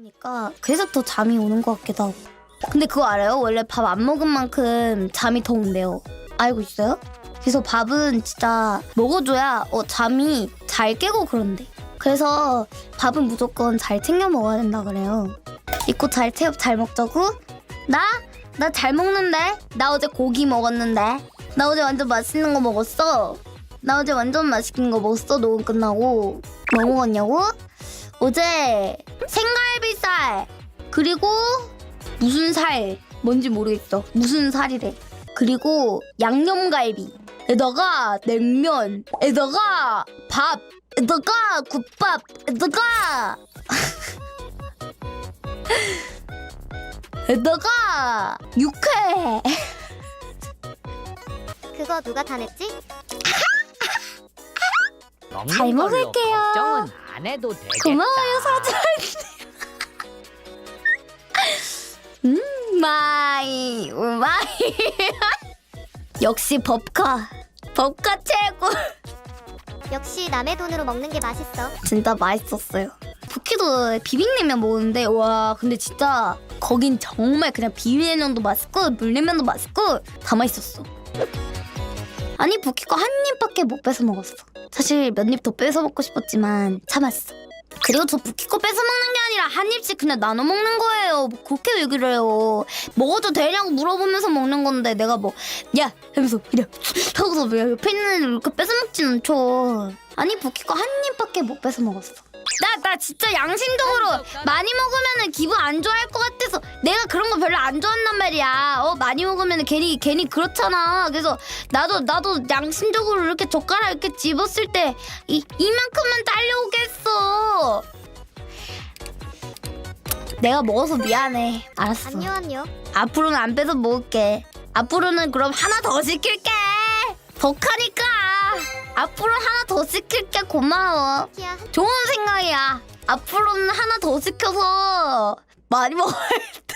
하니까 그래서 더 잠이 오는 것 같기도 하고. 근데 그거 알아요? 원래 밥 안 먹은 만큼 잠이 더 온대요. 알고 있어요? 그래서 밥은 진짜 먹어줘야 어, 잠이 잘 깨고 그런데. 그래서 밥은 무조건 잘 챙겨 먹어야 된다 그래요. 이코 잘 태엽 잘 먹자고? 나? 나 잘 먹는데? 나 어제 고기 먹었는데? 나 어제 완전 맛있는 거 먹었어. 나 어제 완전 맛있는 거 먹었어. 녹음 끝나고. 뭐 먹었냐고? 어제 생갈비살 그리고 무슨 살 뭔지 모르겠어. 무슨 살이래. 그리고 양념갈비. 에다가 냉면. 에다가 밥. 에다가 국밥. 에다가 에다가 육회. 그거 누가 다 냈지? 잘 먹을게요. 걱정은 안 해도 되겠다. 고마워요 사장. 음 마이 마이. 역시 법카. 법카 최고. 역시 남의 돈으로 먹는 게 맛있어. 진짜 맛있었어요. 부키도 비빔냉면 먹었는데 와 근데 진짜 거긴 정말 그냥 비빔냉면도 맛있고 물냉면도 맛있고 다 맛있었어. 아니 부키 거 한 입밖에 못 뺏어 먹었어. 사실 몇 입 더 뺏어 먹고 싶었지만 참았어. 그리고 저 부키 거 뺏어 먹는 게 아니라 한 입씩 그냥 나눠 먹는 거예요. 뭐 그렇게 왜 그래요? 먹어도 되냐고 물어보면서 먹는 건데 내가 뭐야 하면서 그냥 하고서 왜 옆에 있는 애를 이렇게 뺏어 먹진 않죠. 아니 부키 거한 입밖에 못 뺏어 먹었어. 나 나 진짜 양심적으로 많이 먹으면은 기분 안 좋아할 것 같아서 내가 그런 거 별로 안 좋아한단 말이야. 어 많이 먹으면은 괜히 괜히 그렇잖아. 그래서 나도 나도 양심적으로 이렇게 젓가락 이렇게 집었을 때 이 이만큼만 딸려오겠어. 내가 먹어서 미안해. 알았어. 안녕 안녕. 앞으로는 안 빼서 먹을게. 앞으로는 그럼 하나 더 시킬게. 덕하니까 앞으로 하나 더 시킬게 고마워. 좋은 생각이야. 앞으로는 하나 더 시켜서 많이 먹어야 돼.